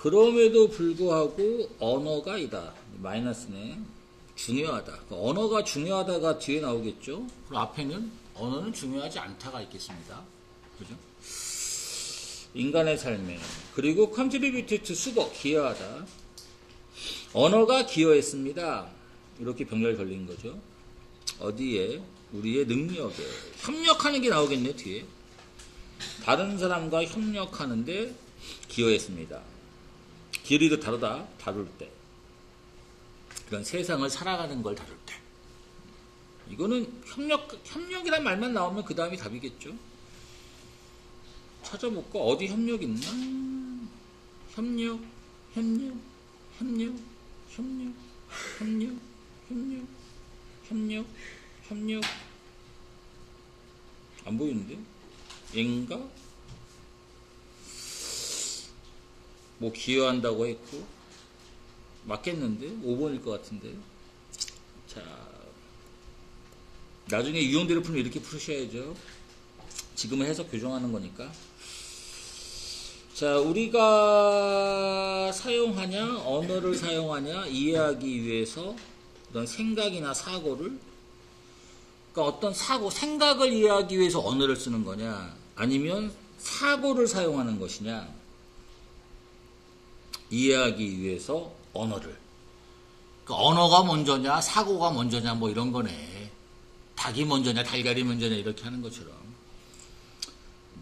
그럼에도 불구하고 언어가 이다. 마이너스네. 중요하다. 그 언어가 중요하다가 뒤에 나오겠죠? 그럼 앞에는 언어는 중요하지 않다가 있겠습니다. 그죠? 인간의 삶에. 그리고 to 수거, 기여하다. 언어가 기여했습니다. 이렇게 병렬 걸린 거죠. 어디에? 우리의 능력에. 협력하는 게 나오겠네, 뒤에. 다른 사람과 협력하는데 기여했습니다. 기여리도 다르다, 다룰 때. 그런 세상을 살아가는 걸 다룰 때. 이거는 협력, 협력이란 말만 나오면 그 다음이 답이겠죠. 찾아볼까? 어디 협력 있나? 협력, 협력, 협력, 협력, 협력, 협력, 협력, 협력. 안 보이는데? 얘인가? 뭐 기여한다고 했고 맞겠는데? 5번일 것 같은데. 자, 나중에 유형대로 풀면 이렇게 푸셔야죠. 지금은 해석 교정하는 거니까. 자, 우리가 사용하냐, 언어를 사용하냐, 이해하기 위해서 어떤 생각이나 사고를, 그러니까 어떤 사고, 생각을 이해하기 위해서 언어를 쓰는 거냐, 아니면 사고를 사용하는 것이냐, 이해하기 위해서 언어를. 그러니까 언어가 먼저냐, 사고가 먼저냐, 뭐 이런 거네. 닭이 먼저냐, 달걀이 먼저냐, 이렇게 하는 것처럼.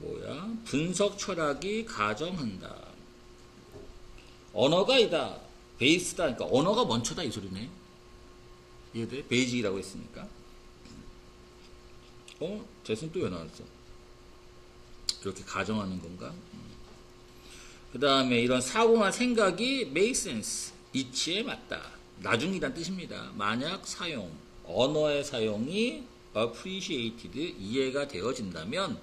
뭐야? 분석 철학이 가정한다. 언어가 이다. 베이스다. 그러니까 언어가 먼저다 이 소리네. 이해돼? 베이직이라고 했으니까. 어? 재순 또왜 나왔어? 이렇게 가정하는 건가? 그 다음에 이런 사고나 생각이 make sense. 이치에 맞다. 나중이란 뜻입니다. 만약 사용, 언어의 사용이 appreciated, 이해가 되어진다면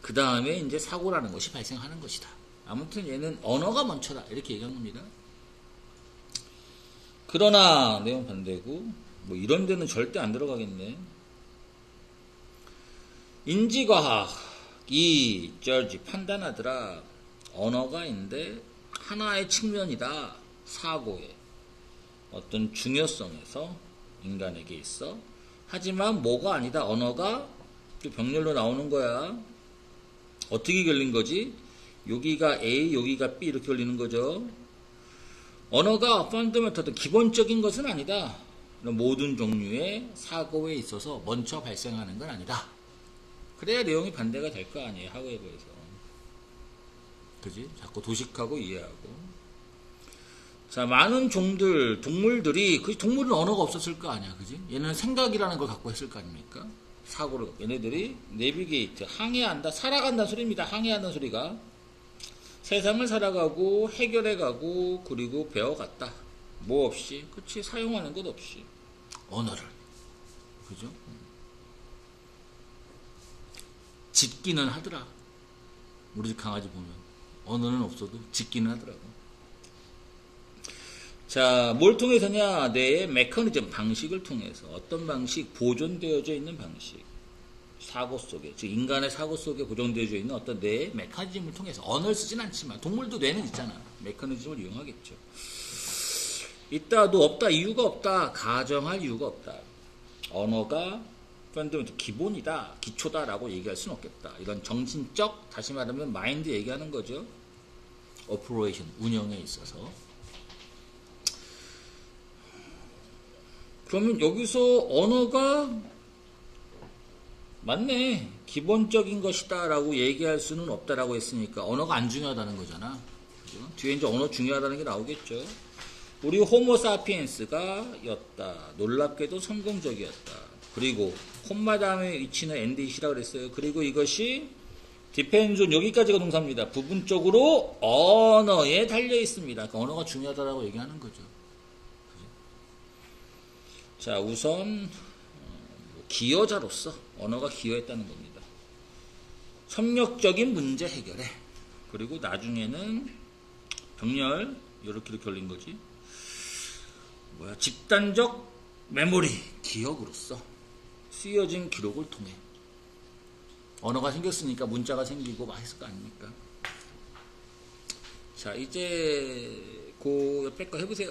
그 다음에 이제 사고라는 것이 발생하는 것이다. 아무튼 얘는 언어가 먼저다. 이렇게 얘기한 겁니다. 그러나 내용 반대고 뭐 이런 데는 절대 안 들어가겠네. 인지과학이 저지 판단하더라. 언어가인데 하나의 측면이다. 사고의 어떤 중요성에서 인간에게 있어. 하지만 뭐가 아니다. 언어가 병렬로 나오는 거야. 어떻게 걸린 거지? 여기가 A, 여기가 B 이렇게 걸리는 거죠. 언어가 펀더멘털 기본적인 것은 아니다. 모든 종류의 사고에 있어서 먼저 발생하는 건 아니다. 그래야 내용이 반대가 될 거 아니에요. 하우에버에서. 그지? 자꾸 도식하고 이해하고. 자, 많은 종들, 동물들이, 그 동물은 언어가 없었을 거 아니야. 그지? 얘는 생각이라는 걸 갖고 했을 거 아닙니까? 사고를. 얘네들이 내비게이트, 항해한다, 살아간다는 소리입니다. 항해한다는 소리가. 세상을 살아가고, 해결해가고, 그리고 배워갔다. 뭐 없이, 그치? 사용하는 것 없이. 언어를. 그죠? 짓기는 하더라. 우리 집 강아지 보면. 언어는 없어도 짓기는 하더라고. 자, 뭘 통해서냐? 뇌의 메커니즘, 방식을 통해서. 어떤 방식? 보존되어져 있는 방식. 사고 속에, 즉, 인간의 사고 속에 고정되어져 있는 어떤 뇌의 메커니즘을 통해서. 언어를 쓰진 않지만, 동물도 뇌는 있잖아. 메커니즘을 이용하겠죠. 있다도 없다, 이유가 없다, 가정할 이유가 없다. 언어가 펀더멘트 기본이다, 기초다라고 얘기할 수는 없겠다. 이런 정신적, 다시 말하면 마인드 얘기하는 거죠. 오퍼레이션, 운영에 있어서. 그러면 여기서 언어가 맞네. 기본적인 것이다 라고 얘기할 수는 없다라고 했으니까 언어가 안 중요하다는 거잖아. 그죠? 뒤에 이제 언어 중요하다는 게 나오겠죠. 우리 호모 사피엔스가 였다. 놀랍게도 성공적이었다. 그리고 콤마담의 위치는 엔디시라고 그랬어요. 그리고 이것이 디펜존 여기까지가 동사입니다. 부분적으로 언어에 달려 있습니다. 그러니까 언어가 중요하다라고 얘기하는 거죠. 자, 우선 기여자로서 언어가 기여했다는 겁니다. 협력적인 문제 해결에 그리고 나중에는 병렬 이렇게 이렇게 걸린 거지. 뭐야 집단적 메모리 기억으로서 쓰여진 기록을 통해 언어가 생겼으니까 문자가 생기고 막 했을 거 아닙니까? 자, 이제 그 옆에 거 해보세요.